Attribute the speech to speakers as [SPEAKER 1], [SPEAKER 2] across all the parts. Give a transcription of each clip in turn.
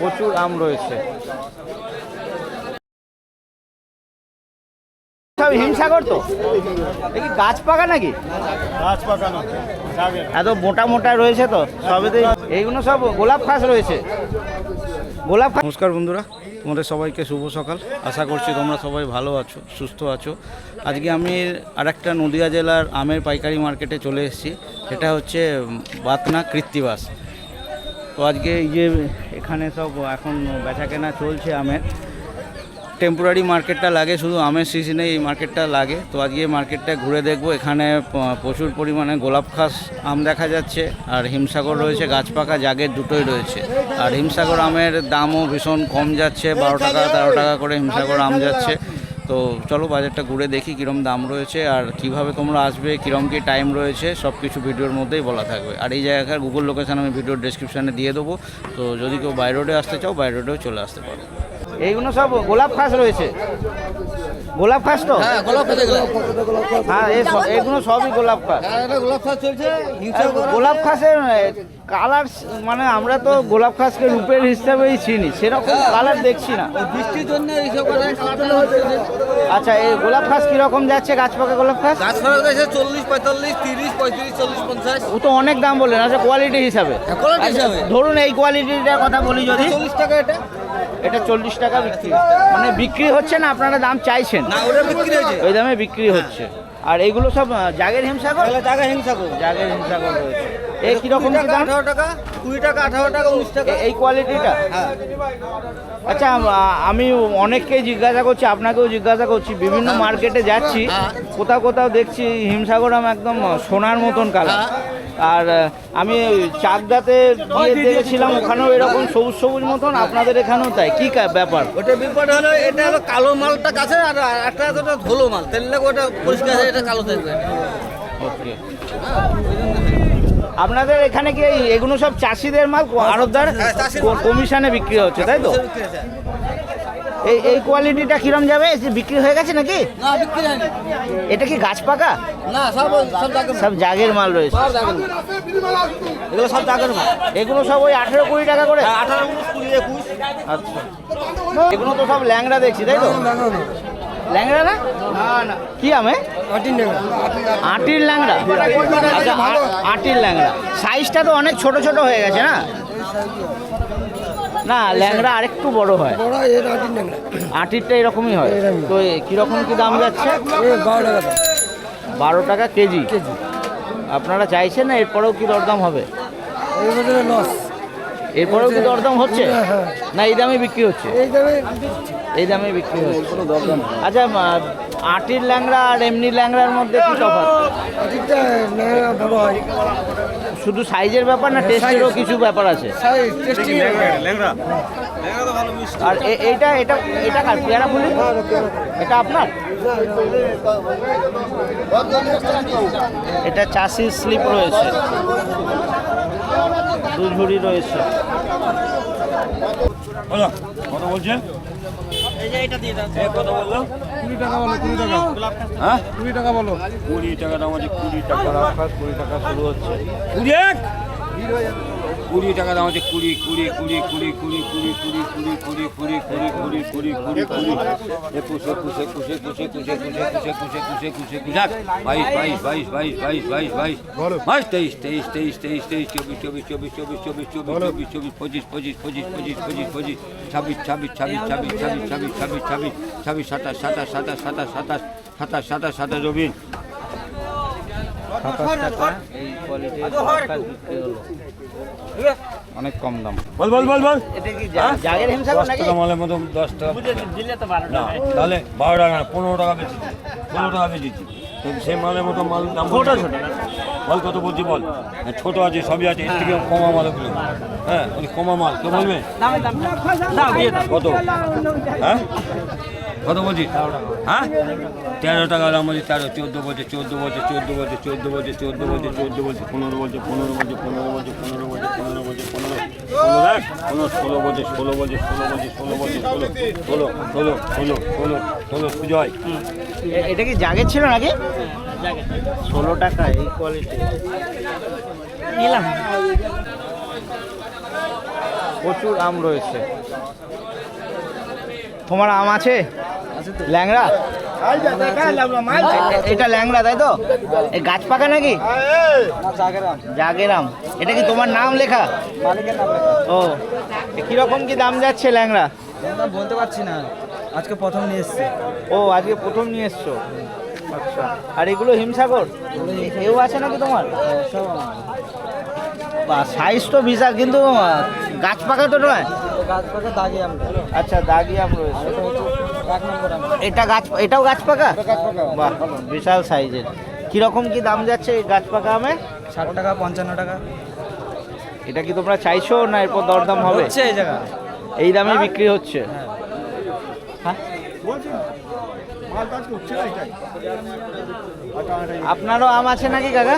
[SPEAKER 1] প্রচুর আম রয়েছে। সব হিমসাগর তো? এ গাছ পাকা নাকি?
[SPEAKER 2] গাছ
[SPEAKER 1] এত মোটা মোটা রয়েছে তো সবেতে এইগুলো সব গোলাপ খাস রয়েছে। গোলাপ নমস্কার বন্ধুরা তোমাদের সবাইকে শুভ সকাল। আশা করছি তোমরা সবাই ভালো আছো সুস্থ আছো। আজকে আমি আরেকটা নদিয়া জেলার আমের পাইকারি মার্কেটে চলে এসেছি। সেটা হচ্ছে বাতনা কৃত্তিবাস। তো আজকে এই যে এখানে সব এখন বেচা কেনা চলছে আমের। টেম্পোরারি মার্কেটটা লাগে, শুধু আমের সিজনে এই মার্কেটটা লাগে। তো আজকে মার্কেটটা ঘুরে দেখব, এখানে প্রচুর পরিমাণে গোলাপ খাস আম দেখা যাচ্ছে, আর হিমসাগর রয়েছে গাছপাকা জাগের দুটোই রয়েছে। আর হিমসাগর আমের দামও ভীষণ কম যাচ্ছে, বারো টাকা, তেরো টাকা করে হিমসাগর আম যাচ্ছে। তো চলো বাজারটা ঘুরে দেখি কীরম দাম রয়েছে আর কীভাবে তোমরা আসবে, কীরম কী টাইম রয়েছে সব কিছু ভিডিওর মধ্যেই বলা থাকবে। আর এই জায়গাকার গুগল লোকেশন আমি ভিডিওর ডেসক্রিপশানে দিয়ে দেবো। তো যদি কেউ বাই রোডে আসতে চাও বাই রোডেও চলে আসতে পারো। এইগুলো সব গোলাপ খাস রয়েছে। গোলাপ খাস তো?
[SPEAKER 3] হ্যাঁ গোলাপ খাস
[SPEAKER 1] হ্যাঁ সব- এগুলো সবই গোলাপ খাস।
[SPEAKER 3] হ্যাঁ গোলাপ খাস চলছে
[SPEAKER 1] গোলাপ খাসের কালার মানে আমরা তো গোলাপ খাসকে রূপের হিসাবেই চিনি সেরকম কালার দেখছি না।
[SPEAKER 3] বৃষ্টির জন্য এইসব
[SPEAKER 1] আচ্ছা এই গোলাপ খাস কীরকম যাচ্ছে গাছ পাকা গোলাপ খাস?
[SPEAKER 3] গাছ চল্লিশ পঁয়তাল্লিশ তিরিশ পঁয়ত্রিশ চল্লিশ পঞ্চাশ।
[SPEAKER 1] ও তো অনেক দাম বললেন আচ্ছা কোয়ালিটি হিসাবে।
[SPEAKER 3] হ্যাঁ,
[SPEAKER 1] আচ্ছা,
[SPEAKER 3] হিসাবে।
[SPEAKER 1] ধরুন এই কোয়ালিটিটার কথা বলি যদি।
[SPEAKER 3] চল্লিশ টাকা এটা।
[SPEAKER 1] এটা চল্লিশ টাকা বিক্রি। মানে বিক্রি হচ্ছে না আপনারা দাম চাইছেন।
[SPEAKER 3] না ওটা বিক্রি হয়েছে।
[SPEAKER 1] ওই দামে বিক্রি হচ্ছে। আর এইগুলো সব জাগের হিমসাগর?
[SPEAKER 3] হিংসা করো
[SPEAKER 1] জাগের হিমসাগর রয়েছে। এই কীরকম দাম?
[SPEAKER 3] আঠারো টাকা কুড়ি টাকা আঠারো টাকা উনিশ টাকা।
[SPEAKER 1] এই কোয়ালিটিটা
[SPEAKER 3] হ্যাঁ।
[SPEAKER 1] আচ্ছা আমি অনেককেই জিজ্ঞাসা করছি আপনাকেও জিজ্ঞাসা করছি বিভিন্ন মার্কেটে যাচ্ছি
[SPEAKER 3] হ্যাঁ।
[SPEAKER 1] কোথাও কোথাও দেখছি হিমসাগরম একদম সোনার মতন কালার আর আমি চাকদাতে গিয়ে দেখেছিলাম ওখানেও এরকম সবুজ সবুজ মতন আপনাদের এখানেও তাই? কি ব্যাপার?
[SPEAKER 3] ওটা বিপদ হলো এটা হলো কালো মালটা কাছে আর একটা ওটা ধুলো মাল। তেললে ওটা পরিষ্কার এটা কালো থাকবে।
[SPEAKER 1] ওকে। আপনাদের এখানে কি এগুলো সব চাষিদের মাল? আড়তদার
[SPEAKER 3] হ্যাঁ,
[SPEAKER 1] কমিশনে বিক্রি হচ্ছে তাই তো। এই এই কোয়ালিটিটা কিরম যাবে? বিক্রি হয়ে গেছে নাকি?
[SPEAKER 3] না বিক্রি হয়নি।
[SPEAKER 1] এটা কি গাছ পাকা?
[SPEAKER 3] না সব সব জাগের মাল।
[SPEAKER 1] সব জাগের মাল। রয়েছে
[SPEAKER 3] এগুলো সব জাগের মাল।
[SPEAKER 1] এগুলো সব ওই আঠেরো কুড়ি টাকা করে?
[SPEAKER 3] হ্যাঁ, আঠারো কুড়ি একুশ।
[SPEAKER 1] আচ্ছা। এগুলো তো সব ল্যাংড়া দেখছি তাই তো? ল্যাংড়া না? কি আমে আটির ল্যাংড়া। আচ্ছা আটির ল্যাংড়া। সাইজটা তো অনেক ছোট ছোট হয়ে গেছে না? না ল্যাংড়া আরেকটু বড় হয়। আটিরটা এরকমই হয়। তো কীরকম কি দাম যাচ্ছে? বারো টাকা কেজি। আপনারা চাইছেন না এরপরেও কি দরদাম হবে? এরপরেও কি দরদাম হচ্ছে? না এই দামে বিক্রি হচ্ছে? এই দামে বিক্রি হচ্ছে। আচ্ছা আটির ল্যাংড়া আর এমনি ল্যাংড়ার মধ্যে কি তফাৎ? শুধু সাইজের ব্যাপার না টেস্টেরও কিছু ব্যাপার আছে? আর এইটা এটা এটা কার পেয়ারা ফুলি? এটা আপনার? এটা চাষির স্লিপ রয়েছে। দু ঝুড়ি রয়েছে।
[SPEAKER 2] কত বলছেন?
[SPEAKER 4] কুড়ি টাকা বলো কুড়ি টাকা।
[SPEAKER 2] হ্যাঁ?
[SPEAKER 4] কুড়ি টাকা বলো।
[SPEAKER 2] কুড়ি টাকা দাম আছে কুড়ি টাকা
[SPEAKER 1] কুড়ি টাকা শুরু হচ্ছে।
[SPEAKER 2] কুড়ি টাকা দাম আছে কুড়ি কুড়ি কুড়ি কুড়ি কুড়ি কুড়ি কুড়ি কুড়ি কুড়ি কুড়ি কুড়ি কুড়ি কুড়ি কুড়ি কুড়ি একুশ একুশ একুশ একুশ একুশ একুশ একুশ একুশ একুশ একুশ একুশ এক বাইশ বাইশ বাইশ বাইশ বাইশ বাইশ বাইশ বাইশ তেইশ তেইশ তেইশ তেইশ তেইশ চব্বিশ চব্বিশ চব্বিশ চব্বিশ চব্বিশ চব্বিশ চব্বিশ চব্বিশ পঁচিশ পঁচিশ পঁচিশ পঁচিশ পঁচিশ পঁচিশ ছাব্বিশ ছাব্বিশ ছাব্বিশ ছাব্বিশ ছাব্বিশ ছাব্বিশ ছাব্বিশ ছাব্বিশ ছাব্বিশ সাতাশ সাতাশ সাতাশ সাতাশ সাতাশ সাতাশ সাতাশ সাতাশ রবিন
[SPEAKER 1] সাতাশ টাকা এই কোয়ালিটির বিক্রি হলো অনেক কম দাম।
[SPEAKER 2] বল বল বল বল।
[SPEAKER 1] এটা কি জা- জাগের
[SPEAKER 2] দশ টাকা মালের মতো দশ টাকা। না তাহলে বারো টাকা না পনেরো টাকা বেশি পনেরো টাকা বেশিছি সেই মালের মতো মাল দাম ছোট ছোট বল কত বলছি বল। হ্যাঁ, ছোট আছে সবই আছে এর থেকে কমা মাল ওগুলো হ্যাঁ ওই কমা মাল কেউ বলবে? কত? হ্যাঁ? কত বলছি হ্যাঁ? তেরো টাকা দাম বলছি তেরো, চোদ্দ বলছে চোদ্দ বলছে চোদ্দ বলছে চোদ্দ বলছে চোদ্দ বলছে চোদ্দ বলছে, পনেরো বলছে পনেরো বলছে পনেরো বলছে পনেরো বলছে পনেরো বলছে, পনেরো পনেরো, ষোলো বলছে ষোলো বলছে ষোলো বলছে ষোলো বলছে, ষোলো ষোলো ষোলো ষোলো ষোলো ষোলো সুজয়
[SPEAKER 1] এটা কি জাগের ছিল নাকি? ষোলো টাকা, এই কোয়ালিটি নিলাম। প্রচুর আম রয়েছে। তোমার আম আছে? ল্যাংড়া? এটা ল্যাংড়া, তাই তো? এই গাছ পাকা নাকি? জাগের আম এটা কি তোমার নাম লেখা? ও কীরকম কি দাম যাচ্ছে ল্যাংড়া?
[SPEAKER 3] বলতে পারছি না আজকে প্রথম নিয়ে এসছি
[SPEAKER 1] ও, আজকে প্রথম নিয়ে এসছো? আচ্ছা। আর এগুলো হিমসাগর? এও আছে নাকি তোমার? বা সাইজ তো বিশাল, কিন্তু গাছ পাকা তো নয়?
[SPEAKER 3] গাছ পাকা দাগি আমরা
[SPEAKER 1] আচ্ছা দাগি আম রয়েছে।
[SPEAKER 3] এটা
[SPEAKER 1] গাছ এটাও গাছ পাকা? বাহ বিশাল সাইজের। কীরকম কি দাম যাচ্ছে এই গাছ পাকা আমের
[SPEAKER 3] ষাট টাকা পঞ্চান্ন টাকা।
[SPEAKER 1] এটা কি তোমরা চাইছো না এরপর দরদাম হবে?
[SPEAKER 3] এই জায়গা।
[SPEAKER 1] এই দামে বিক্রি হচ্ছে। হ্যাঁ। আপনারও আম আছে নাকি কাকা?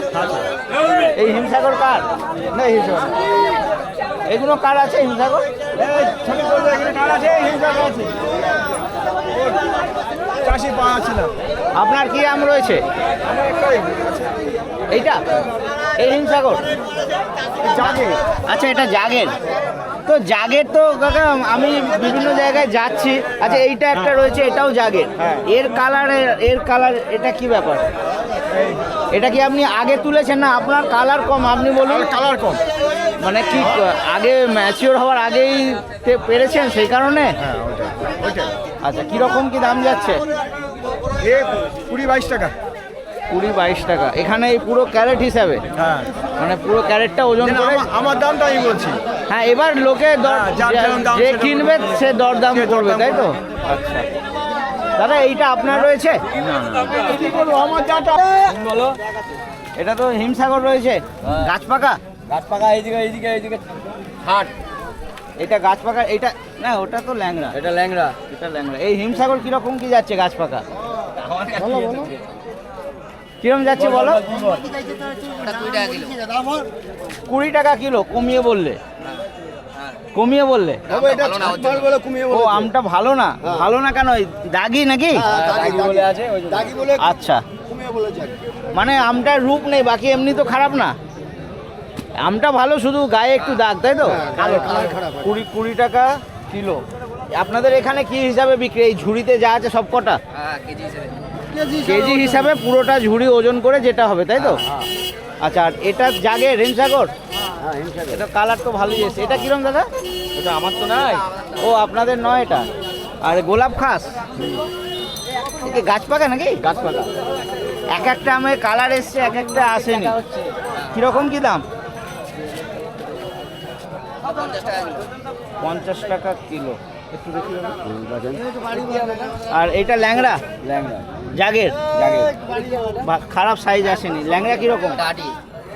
[SPEAKER 1] এই হিমসাগর কার? না হিমসাগর। এগুলো কার আছে হিমসাগর?
[SPEAKER 4] চাষি পাওয়াছিলাম
[SPEAKER 1] আপনার কি আম রয়েছে? এইটা? এই হিমসাগর? আচ্ছা এটা জাগের। তো জাগের তো কাকা আমি বিভিন্ন জায়গায় যাচ্ছি। আচ্ছা এইটা একটা রয়েছে এটাও জাগের। এর কালারের কালার এটা কি ব্যাপার? এটা কি আপনি আগে তুলেছেন না? আপনার কালার কম আপনি বলুন। কালার কম। মানে কি আগে ম্যাচিওর হওয়ার আগেই তে- পেরেছেন সেই কারণে?
[SPEAKER 4] হ্যাঁ
[SPEAKER 1] আচ্ছা কীরকম কি দাম যাচ্ছে?
[SPEAKER 4] কুড়ি বাইশ টাকা।
[SPEAKER 1] কুড়ি বাইশ টাকা। এখানে এই পুরো ক্যারেট হিসাবে?
[SPEAKER 4] হ্যাঁ।
[SPEAKER 1] মানে পুরো ক্যারেটটা ওজন করে
[SPEAKER 4] আমার- দামটা আমি বলছি।
[SPEAKER 1] হ্যাঁ এবার লোকে দর
[SPEAKER 4] হ্যাঁ,
[SPEAKER 1] যে কিনবে সে দরদাম করবে তাই তো? আচ্ছা। দাদা এইটা আপনার রয়েছে? এটা তো হিমসাগর রয়েছে। গাছ পাকা?
[SPEAKER 3] গাছ পাকা এইদিকে এইদিকে এইদিকে। হাট।
[SPEAKER 1] এটা গাছ পাকা এটা না ওটা তো ল্যাংড়া।
[SPEAKER 3] এটা ল্যাংড়া।
[SPEAKER 1] এটা ল্যাংড়া। এই হিমসাগর কীরকম কি যাচ্ছে গাছ পাকা? কীরকম যাচ্ছে বলো কুড়ি টাকা কিলো কমিয়ে বললে। কমিয়ে বললে।
[SPEAKER 4] বলে
[SPEAKER 1] ও আমটা ভালো না। ভালো না কেন? দাগি নাকি?
[SPEAKER 3] বলে
[SPEAKER 4] বলে।
[SPEAKER 1] আচ্ছা। মানে আমটার রূপ নেই বাকি এমনি তো খারাপ না? আমটা ভালো শুধু গায়ে একটু দাগ তাই তো?
[SPEAKER 4] হয়।
[SPEAKER 1] কুড়ি কুড়ি টাকা কিলো। আপনাদের এখানে কি হিসাবে বিক্রি? এই ঝুড়িতে যা আছে সব কটা? কেজি হিসাবে। পুরোটা ঝুড়ি ওজন করে যেটা হবে তাই তো? আচ্ছা আর এটা জাগে রেনসাগর এটা কালার তো ভালোই এসেছে। এটা কিরম দাদা?
[SPEAKER 3] এটা আমার তো নাই।
[SPEAKER 1] ও আপনাদের নয় এটা? আর গোলাপ খাস? গাছ পাকা নাকি?
[SPEAKER 3] গাছ পাকা।
[SPEAKER 1] এক একটা আমের কালার এসছে এক একটা আসেনি। কীরকম কি দাম? পঞ্চাশ টাকা কিলো। একটু দেখি আর এটা ল্যাংড়া?
[SPEAKER 3] ল্যাংড়া।
[SPEAKER 1] জাগের?
[SPEAKER 3] জাগের।
[SPEAKER 1] বা খারাপ সাইজ আসেনি। ল্যাংড়া কীরকম?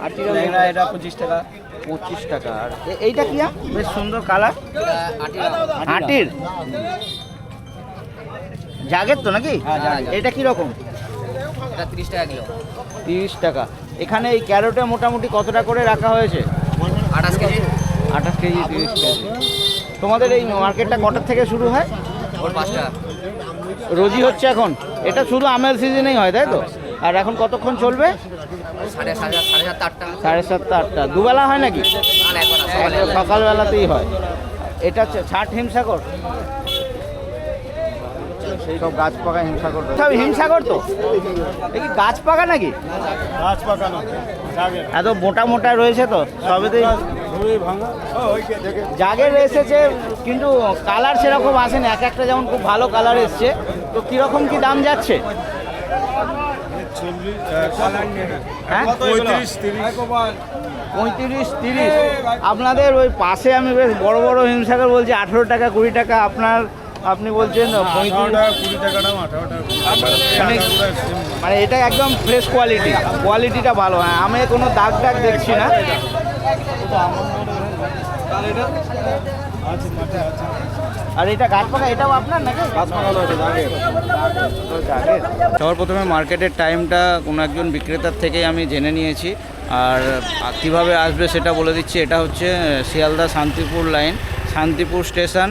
[SPEAKER 1] আটি
[SPEAKER 3] ল্যাংড়া এটা পঁচিশ টাকা।
[SPEAKER 1] পঁচিশ টাকা। আর এইটা কি? বেশ সুন্দর কালার আটির। জাগের তো নাকি?
[SPEAKER 3] হ্যাঁ, জাগের।
[SPEAKER 1] এটা কীরকম?
[SPEAKER 5] তিরিশ টাকা কিলো।
[SPEAKER 1] তিরিশ টাকা। এখানে এই ক্যারোটে মোটামুটি কতটা করে রাখা হয়েছে?
[SPEAKER 5] আঠাশ কেজি।
[SPEAKER 1] আঠাশ কেজি তিরিশ কেজি। তোমাদের এই মার্কেটটা কটার থেকে শুরু হয়?
[SPEAKER 5] ওর পাঁচ টাকা
[SPEAKER 1] রোজই হচ্ছে এখন? এটা শুধু আমের সিজনেই হয় তাই তো? আর এখন কতক্ষণ চলবে?
[SPEAKER 5] সাড়ে সাড়ে সাতটা আটটা।
[SPEAKER 1] দুবেলা হয় নাকি?
[SPEAKER 5] না
[SPEAKER 1] সকালবেলাতেই হয়। এটা ষাট হিমসাগর? সেই সব গাছ পাকা হিমসাগর। সব হিমসাগর তো? এ কি গাছ পাকা নাকি?
[SPEAKER 4] গাছ পাকানো জাগে
[SPEAKER 1] এত মোটা মোটা রয়েছে তো? সবেতেই জাগের এসেছে কিন্তু কালার সেরকম আসেনি। এক একটা যেমন খুব ভালো কালার এসছে। তো কীরকম কি দাম যাচ্ছে? হ্যাঁ?
[SPEAKER 4] পঁয়ত্রিশ, তিরিশ।
[SPEAKER 1] আপনাদের ওই পাশে আমি বেশ বড় বড় হিমসাগর বলছি, আঠেরো টাকা, কুড়ি টাকা। আপনার, আপনি বলছেন মানে- মানে এটা একদম ফ্রেশ কোয়ালিটি কোয়ালিটিটা ভালো। হ্যাঁ আমি কোনো দাগ দাগ দেখছি না। সবার প্রথমে মার্কেটের টাইমটা কোনো একজন বিক্রেতার থেকেই আমি জেনে নিয়েছি। আর কীভাবে আসবে সেটা বলে দিচ্ছি। এটা হচ্ছে শিয়ালদা শান্তিপুর লাইন, শান্তিপুর স্টেশন।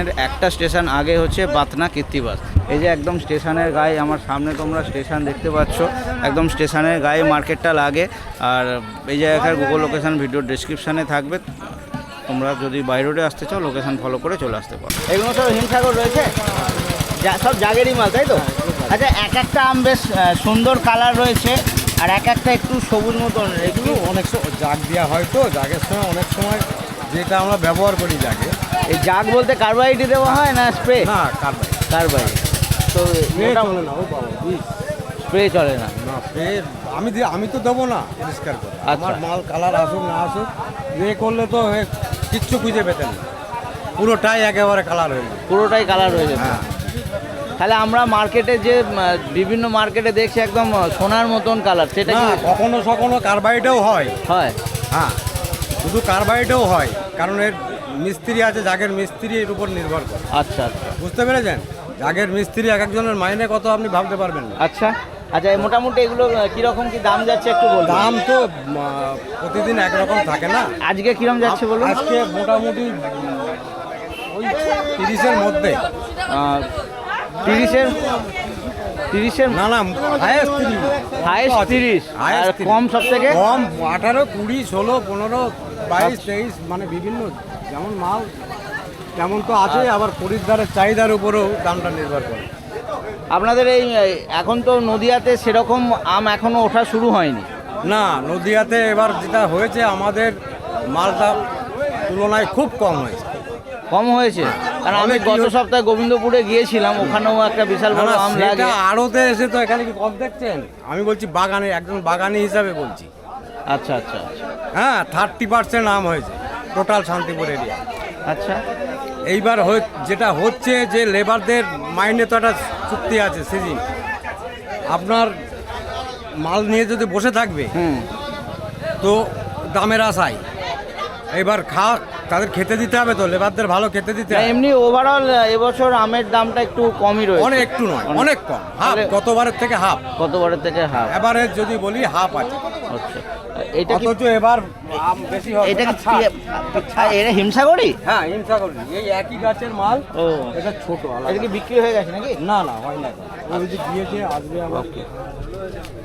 [SPEAKER 1] এর একটা স্টেশন আগে হচ্ছে বাতনা কীর্তিবাস। এই যে একদম স্টেশনের গায়ে আমার সামনে তোমরা স্টেশন দেখতে পাচ্ছ। একদম স্টেশনের গায়ে মার্কেটটা লাগে। আর এই জায়গাকার গুগল লোকেশন ভিডিও ডিসক্রিপশানে থাকবে। তোমরা যদি বাই রোডে আসতে চাও লোকেশান ফলো করে চলে আসতে পারো। এগুলো সব হিমসাগর রয়েছে? যা সব জাগেরই মাল তাই তো? আচ্ছা এক একটা আম বেশ সুন্দর কালার রয়েছে আর এক একটা একটু সবুজ মতন
[SPEAKER 6] এগুলো অনেক সময় জাগ দেওয়া হয় তো জাগের সময় অনেক সময় যেটা আমরা ব্যবহার করি জাগে।
[SPEAKER 1] এই জাগ বলতে কার্বাইডি দেওয়া হয় না স্প্রে
[SPEAKER 6] না কারবাই
[SPEAKER 1] কার্বাইড তো স্প্রে চলে না
[SPEAKER 6] না। স্প্রে আমি আমি তো দেবো না পরিষ্কার করে।
[SPEAKER 1] আচ্ছা।
[SPEAKER 6] আমার মাল কালার আসুক না আসুক স্প্রে করলে তো কিচ্ছু খুঁজে পেতেন না। পুরোটাই একেবারে কালার হয়ে
[SPEAKER 1] পুরোটাই কালার হয়ে যেত
[SPEAKER 6] হ্যাঁ।
[SPEAKER 1] তাহলে আমরা মার্কেটে যে বিভিন্ন মার্কেটে দেখছি একদম সোনার মতন কালার সেটা কি?
[SPEAKER 6] কখনো সখনো কার্বাইডেও হয়।
[SPEAKER 1] হয়।
[SPEAKER 6] হ্যাঁ শুধু কার্বাইডেও হয় কারণ এর মিস্ত্রি আছে জাগের মিস্ত্রি এর উপর নির্ভর করে।
[SPEAKER 1] আচ্ছা আচ্ছা।
[SPEAKER 6] বুঝতে পেরেছেন? জাগের মিস্ত্রি এক একজনের মাইনে কত আপনি ভাবতে পারবেন না।
[SPEAKER 1] আচ্ছা আচ্ছা মোটামুটি এগুলো কীরকম কি দাম যাচ্ছে একটু বলুন।
[SPEAKER 6] দাম তো প্রতিদিন একরকম থাকে না।
[SPEAKER 1] আজকে কীরকম যাচ্ছে বলুন?
[SPEAKER 6] আজকে মোটামুটি ওই তিরিশের মধ্যে।
[SPEAKER 1] আহ, তিরিশের তিরিশের
[SPEAKER 6] না না হায়েস্ট তিরিশ।
[SPEAKER 1] হাইস্ট তিরিশ। আর
[SPEAKER 6] Highest
[SPEAKER 1] কম সব থেকে
[SPEAKER 6] কম আঠারো কুড়ি ষোলো পনেরো বাইশ তেইশ মানে বিভিন্ন যেমন মাল তেমন তো আছে আবার খরিদ্দারের চাহিদার উপরেও দামটা নির্ভর করে।
[SPEAKER 1] আপনাদের এই এখন তো নদিয়াতে সেরকম আম এখনও ওঠা শুরু হয়নি।
[SPEAKER 6] না নদিয়াতে এবার যেটা হয়েছে আমাদের মালটা তুলনায় খুব কম হয়েছে।
[SPEAKER 1] কম হয়েছে? কারণ আমি গত
[SPEAKER 6] ইয়ে-
[SPEAKER 1] সপ্তাহে গোবিন্দপুরে গিয়েছিলাম ওখানেও একটা বিশাল বড় আম লাগে।
[SPEAKER 6] আড়তে এসে তো এখানে কি কম দেখছেন? আমি বলছি বাগানে একজন বাগানি হিসাবে বলছি।
[SPEAKER 1] আচ্ছা আচ্ছা আচ্ছা।
[SPEAKER 6] হ্যাঁ থার্টি পার্সেন্ট আম হয়েছে টোটাল শান্তিপুর এরিয়া
[SPEAKER 1] আচ্ছা।
[SPEAKER 6] এইবার যেটা হচ্ছে যে লেবারদের মাইনে তো একটা চুক্তি আছে সিজন। আপনার মাল নিয়ে যদি বসে থাকবে
[SPEAKER 1] হুম।
[SPEAKER 6] তো দামের আশায়। এবার খাওয়া তাদের খেতে দিতে হবে তো লেবারদের ভালো খেতে দিতে হবে।
[SPEAKER 1] এমনি ওভারঅল এবছর আমের দামটা একটু কমই রয়েছে।
[SPEAKER 6] অনেক একটু নয় অনেক। কম হাফ গতবারের থেকে হাফ।
[SPEAKER 1] গতবারের থেকে হাফ।
[SPEAKER 6] এবারে যদি বলি হাফ আছে।
[SPEAKER 1] আচ্ছা। এটা কি
[SPEAKER 6] অথচ এবার আম বেশি হবে।
[SPEAKER 1] এটা কি
[SPEAKER 6] আচ্ছা।
[SPEAKER 1] আ, এটা হিমসাগরই
[SPEAKER 6] হ্যাঁ হিংসা করি এই একই গাছের মাল
[SPEAKER 1] ও।
[SPEAKER 6] এটা ছোট আলাদা।
[SPEAKER 1] এটা কি বিক্রি হয়ে গেছে নাকি?
[SPEAKER 6] না না হয় না। ওই যে গিয়েছে আসবে আবার।